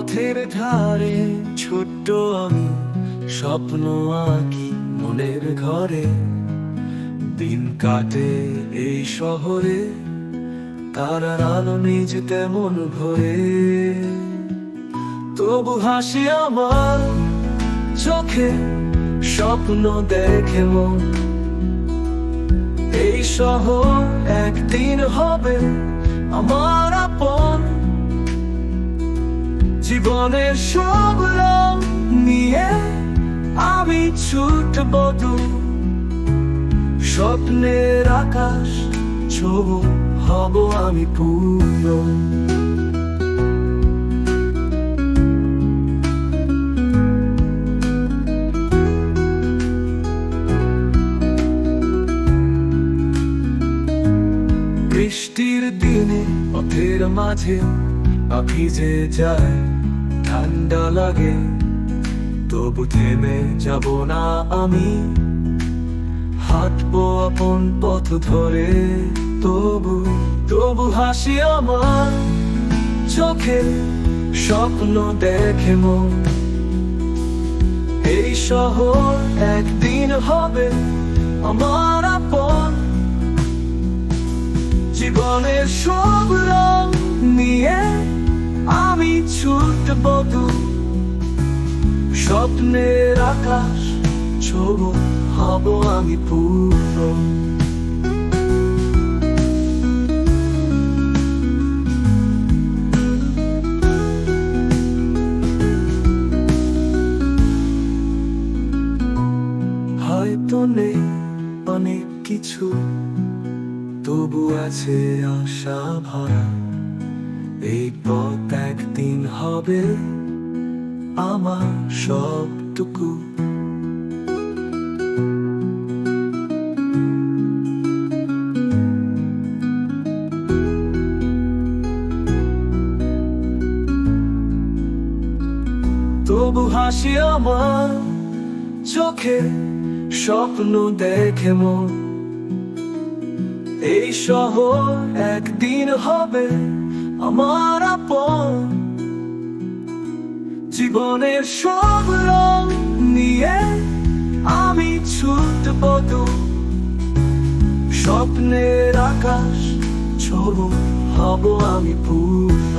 ধারে ছোট্ট আমি স্বপ্ন আঁকি মনের ঘরে। দিন কাটে এই শহরে তারার আলো নিজ তেমন ভরে। তবু হাসি আমার চোখে, স্বপ্ন দেখে মন। এই শহর একদিন হবে আমার আপন জীবনের সব নিয়ে আমি ছুটব স্বপ্নের আকাশ, ছব হব আমি পূর্ণ। বৃষ্টির দিনে পথের মাঝে ভিজে যায় ঠান্ডা লাগে, তবু থেমে যাব না আমি। হাঁটবো আপন পথ ধরে, তবু তবু হাসি আমার। চোখে স্বপ্ন দেখে মন। এই শহর একদিন হবে আমার আপন। জীবনের সব রং নিয়ে ছুটব দূর স্বপ্নের আকাশ, ছব, হব আমি পূর্ণ। হয়তো নেই অনেক কিছু, তবু আছে আশা ভরা। এই পথ একদিন হবে আমার সবটুকু? তবু হাসি আমার চোখে স্বপ্ন দেখে মন। এই শহর একদিন হবে আমার আপন। জীবনের সব রং নিয়ে আমি ছুটব স্বপ্নের আকাশ ছবু হব আমি পূর্ণ।